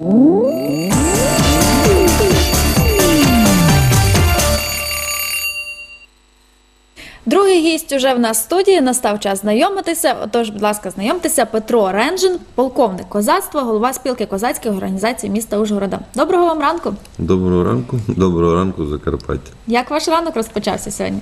Другий гість уже в нас в студії. Настав час знайомитися. Отож, будь ласка, знайомтеся. Петро Ренжин, полковник козацтва, голова спілки козацьких організацій міста Ужгорода. Доброго вам ранку. Доброго ранку, доброго ранку, Закарпаття. Як ваш ранок розпочався сьогодні?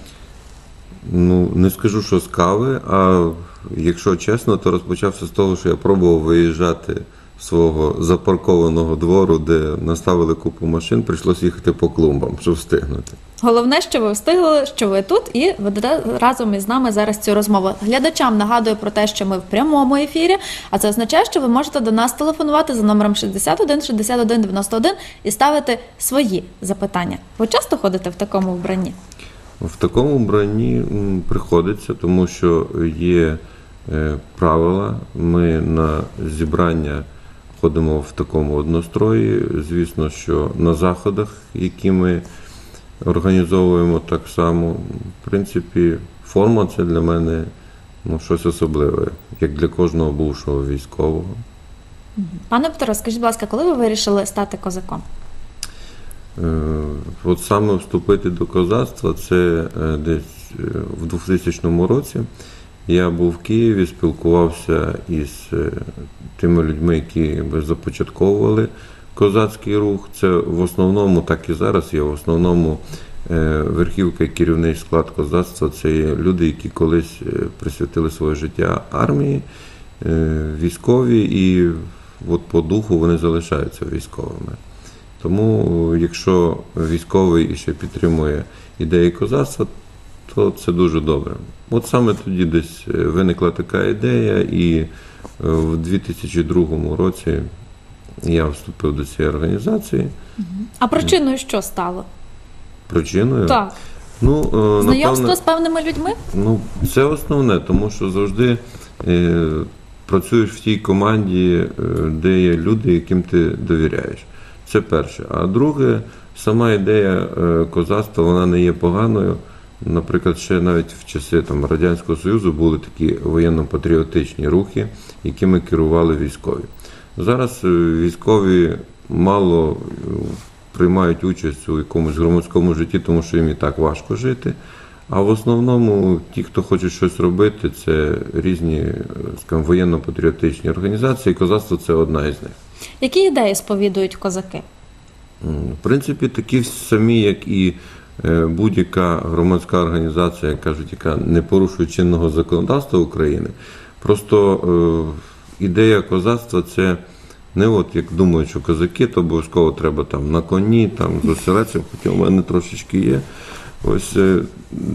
Ну, не скажу, що з кави, а якщо чесно, то розпочався з того, що я пробував виїжджати свого запаркованого двору, де наставили купу машин, прийшлося їхати по клумбам, щоб встигнути. Головне, що ви встигли, що ви тут і ведете разом із нами зараз цю розмову. Глядачам нагадую про те, що ми в прямому ефірі, а це означає, що ви можете до нас телефонувати за номером 61 61 91 і ставити свої запитання. Ви часто ходите в такому вбранні? В такому вбранні приходиться, тому що є е, правила. Ми на зібрання ходимо в такому однострої. Звісно, що на заходах, які ми організовуємо так само. В принципі, форма це для мене ну, щось особливе, як для кожного бувшого військового. Пане Петро, скажіть, будь ласка, коли ви вирішили стати козаком? Е, От саме вступити до козацтва це е, десь е, в 2000 році. Я був в Києві, спілкувався із е, тими людьми, які започатковували козацький рух. Це в основному, так і зараз є, в основному е, верхівка і керівний склад козацтва це є люди, які колись е, присвятили своє життя армії, військові, і от по духу вони залишаються військовими. Тому, якщо військовий ще підтримує ідеї козацтва, то це дуже добре. От саме тоді десь е, виникла така ідея, і е, в 2002 році я вступив до цієї організації. А причиною що стало? Причиною Так, ну, е, знайомство напевне, з певними людьми? Ну, це основне, тому що завжди е, працюєш в тій команді, е, де є люди, яким ти довіряєш. Це перше. А друге, сама ідея е, козацтва вона не є поганою. Наприклад, ще навіть в часи там, Радянського Союзу були такі воєнно-патріотичні рухи, якими керували військові. Зараз е, військові мало е, приймають участь у якомусь громадському житті, тому що їм і так важко жити. А в основному ті, хто хоче щось робити, це різні е, скажімо, воєнно-патріотичні організації. Козацтво це одна із них. Які ідеї сповідують козаки? В принципі, такі самі, як і е, будь-яка громадська організація, кажуть, яка не порушує чинного законодавства України. Просто е, ідея козацтва це не от як думають, що козаки, то обов'язково треба там на коні, там з оселецем, хоча у мене трошечки є. Ось е,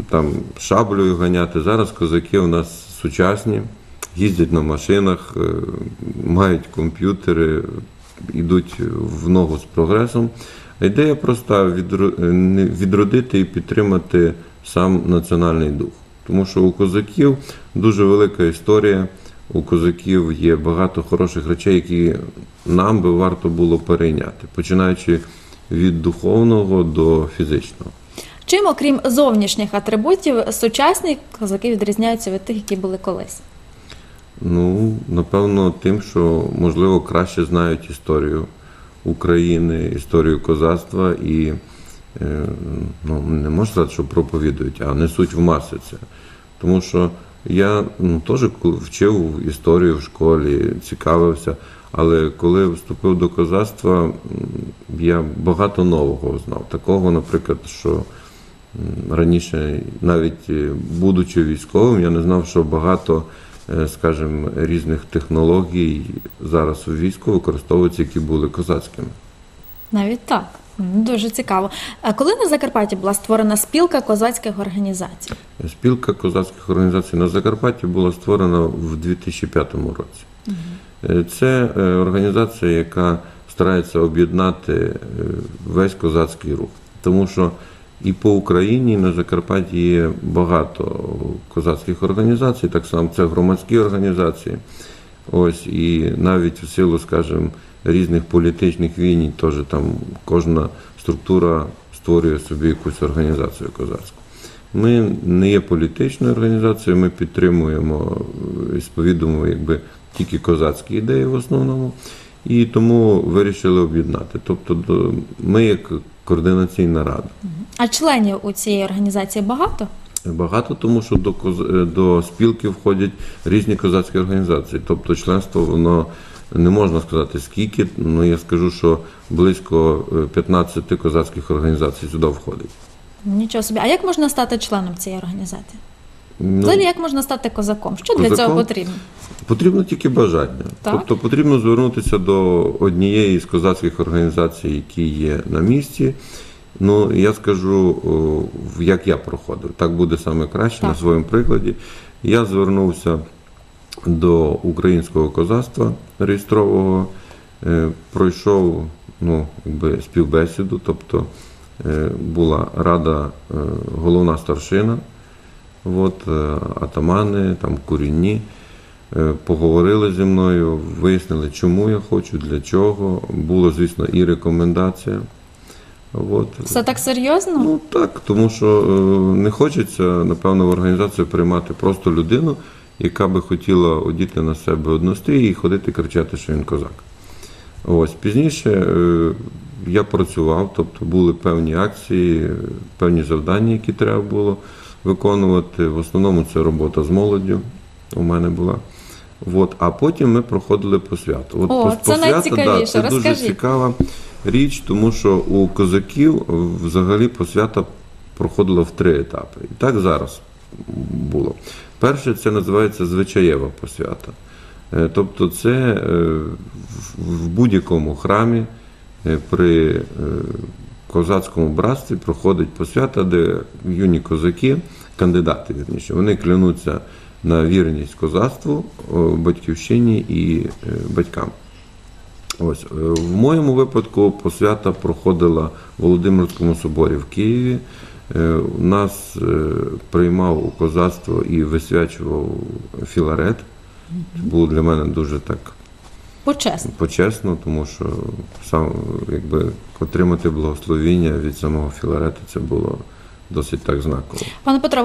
там шаблею ганяти. Зараз козаки у нас сучасні, їздять на машинах, е, мають комп'ютери, йдуть в ногу з прогресом. Ідея проста відро- відродити і підтримати сам національний дух. Тому що у козаків дуже велика історія, у козаків є багато хороших речей, які нам би варто було перейняти, починаючи від духовного до фізичного. Чим, окрім зовнішніх атрибутів, сучасні козаки відрізняються від тих, які були колись? Ну, напевно, тим, що можливо краще знають історію України, історію козацтва і е, ну, не можна сказати, що проповідують, а несуть в маси це. Тому що я ну, теж вчив історію в школі, цікавився, але коли вступив до козацтва, я багато нового знав. Такого, наприклад, що раніше, навіть е, будучи військовим, я не знав, що багато, скажімо, різних технологій зараз у війську використовуються, які були козацькими. Навіть так. Дуже цікаво. А коли на Закарпатті була створена спілка козацьких організацій? Спілка козацьких організацій на Закарпатті була створена в 2005 році. Е, Це е, організація, яка старається об'єднати е, весь козацький рух. Тому що і по Україні, і на Закарпатті є багато козацьких організацій, так само це громадські організації. Ось і навіть у силу, скажімо, різних політичних війн, теж там кожна структура створює собі якусь організацію козацьку. Ми не є політичною організацією, ми підтримуємо е, і сповідуємо якби тільки козацькі ідеї в основному. І тому вирішили об'єднати. Тобто ми як координаційна рада. А членів у цієї організації багато? Багато, тому що до, коз- е, до спілки входять різні козацькі організації. Тобто членство воно не можна сказати скільки, ну я скажу, що близько е, 15 козацьких організацій сюди входить. Нічого собі. А як можна стати членом цієї організації? Ну, Взагалі, як можна стати козаком? Що для цього потрібно? Потрібно тільки бажання. Так. Тобто потрібно звернутися до однієї з козацьких організацій, які є на місці. Ну, я скажу, як я проходив. Так буде саме краще Так. на своєму прикладі. Я звернувся до українського козацтва реєстрового, е, пройшов ну, якби, співбесіду, тобто е, була рада, е, головна старшина, от, е, атамани, там курінні. Е, Поговорили зі мною, вияснили, чому я хочу, для чого. Було, звісно, і рекомендація. От. Все так серйозно? Ну так, тому що е, не хочеться, напевно, в організацію приймати просто людину, яка би хотіла одіти на себе однострій і ходити кричати, що він козак. Ось пізніше я працював, тобто були певні акції, певні завдання, які треба було виконувати. В основному це робота з молоддю у мене була. От, а потім ми проходили по святу. От О, по, це по святу, найцікавіше. Да, це дуже цікава річ, тому що у козаків взагалі посвята проходила в три етапи. І так зараз було. Перше, це називається звичаєва посвята. Е, Тобто, це е, в- будь-якому храмі е, при козацькому братстві проходить посвята, де юні козаки, кандидати вірніше, вони клянуться на вірність козацтву, батьківщині і е, батькам. Ось е, в моєму випадку посвята проходила в Володимирському соборі в Києві. Е, Нас приймав у козацтво і висвячував Філарет. Це було для мене дуже так Почесно. почесно, тому що сам якби отримати благословіння від самого Філарета це було досить так знаково. Пане Петро,